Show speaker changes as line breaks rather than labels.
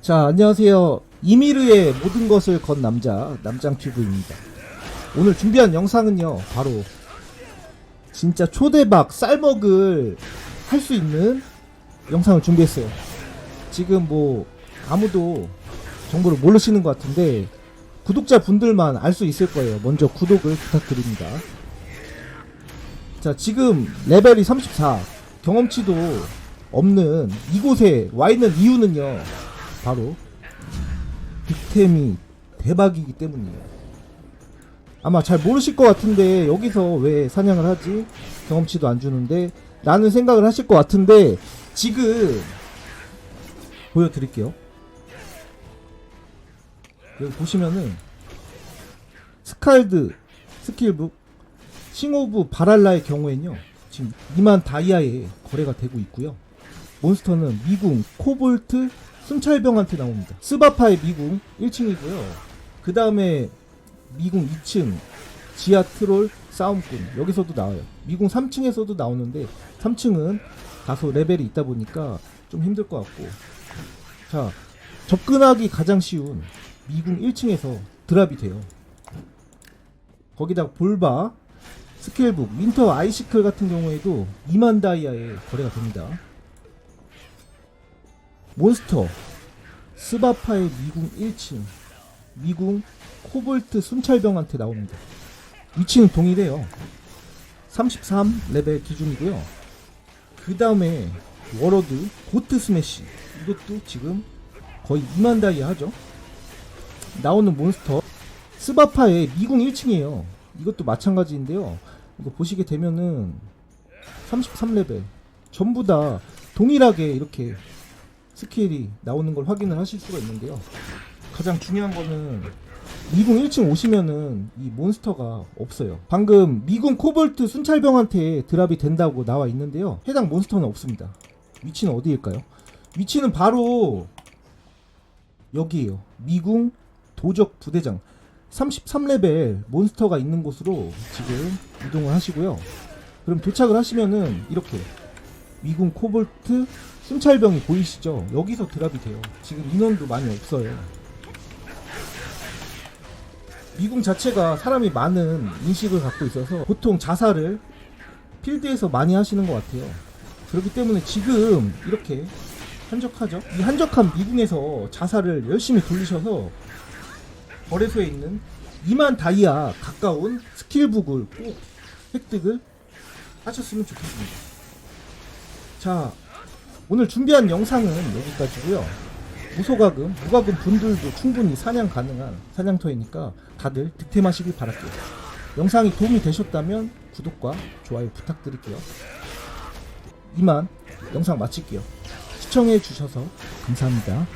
자, 안녕하세요. 이미르의 모든 것을 건 남자, 남장튜브입니다. 오늘 준비한 영상은요, 바로, 진짜 초대박 쌀먹을 할 수 있는 영상을 준비했어요. 지금 뭐, 아무도 정보를 모르시는 것 같은데, 구독자 분들만 알 수 있을 거예요. 먼저 구독을 부탁드립니다. 자, 지금 레벨이 34, 경험치도 없는 이곳에 와 있는 이유는요, 바로 빅템이 대박이기 때문이에요. 아마 잘 모르실 것 같은데 여기서 왜 사냥을 하지? 경험치도 안 주는데 라는 생각을 하실 것 같은데 지금 보여드릴게요. 여기 보시면은 스칼드 스킬북 싱오브 바랄라의 경우엔요 지금 2만 다이아에 거래가 되고 있고요. 몬스터는 미궁, 코볼트, 순찰병한테 나옵니다. 스바파의 미궁 1층이고요. 그 다음에 미궁 2층, 지하 트롤, 싸움꾼 여기서도 나와요. 미궁 3층에서도 나오는데 3층은 다소 레벨이 있다 보니까 좀 힘들 것 같고 자 접근하기 가장 쉬운 미궁 1층에서 드랍이 돼요. 거기다가 볼바, 스케일북, 윈터 아이시클 같은 경우에도 2만 다이아에 거래가 됩니다. 몬스터 스바파의 미궁 1층 미궁 코볼트 순찰병한테 나옵니다. 위치는 동일해요. 33 레벨 기준이고요. 그 다음에 워러드 고트 스매시 이것도 지금 거의 2만 다이아 하죠. 나오는 몬스터 스바파의 미궁 1층이에요. 이것도 마찬가지인데요. 이거 보시게 되면은 33레벨 전부 다 동일하게 이렇게 스킬이 나오는 걸 확인을 하실 수가 있는데요. 가장 중요한 거는 미궁 1층 오시면은 이 몬스터가 없어요. 방금 미궁 코볼트 순찰병한테 드랍이 된다고 나와 있는데요. 해당 몬스터는 없습니다. 위치는 어디일까요? 위치는 바로 여기에요. 미궁 도적 부대장 33레벨 몬스터가 있는 곳으로 지금 이동을 하시고요. 그럼 도착을 하시면은 이렇게 미궁 코볼트 순찰병이 보이시죠? 여기서 드랍이 돼요. 지금 인원도 많이 없어요. 미궁 자체가 사람이 많은 인식을 갖고 있어서 보통 자살을 필드에서 많이 하시는 것 같아요. 그렇기 때문에 지금 이렇게 한적하죠? 이 한적한 미궁에서 자살을 열심히 돌리셔서 거래소에 있는 2만 다이아 가까운 스킬북을 꼭 획득을 하셨으면 좋겠습니다. 자, 오늘 준비한 영상은 여기까지고요. 무소가금, 무가금 분들도 충분히 사냥 가능한 사냥터이니까 다들 득템하시길 바랄게요. 영상이 도움이 되셨다면 구독과 좋아요 부탁드릴게요. 이만 영상 마칠게요. 시청해 주셔서 감사합니다.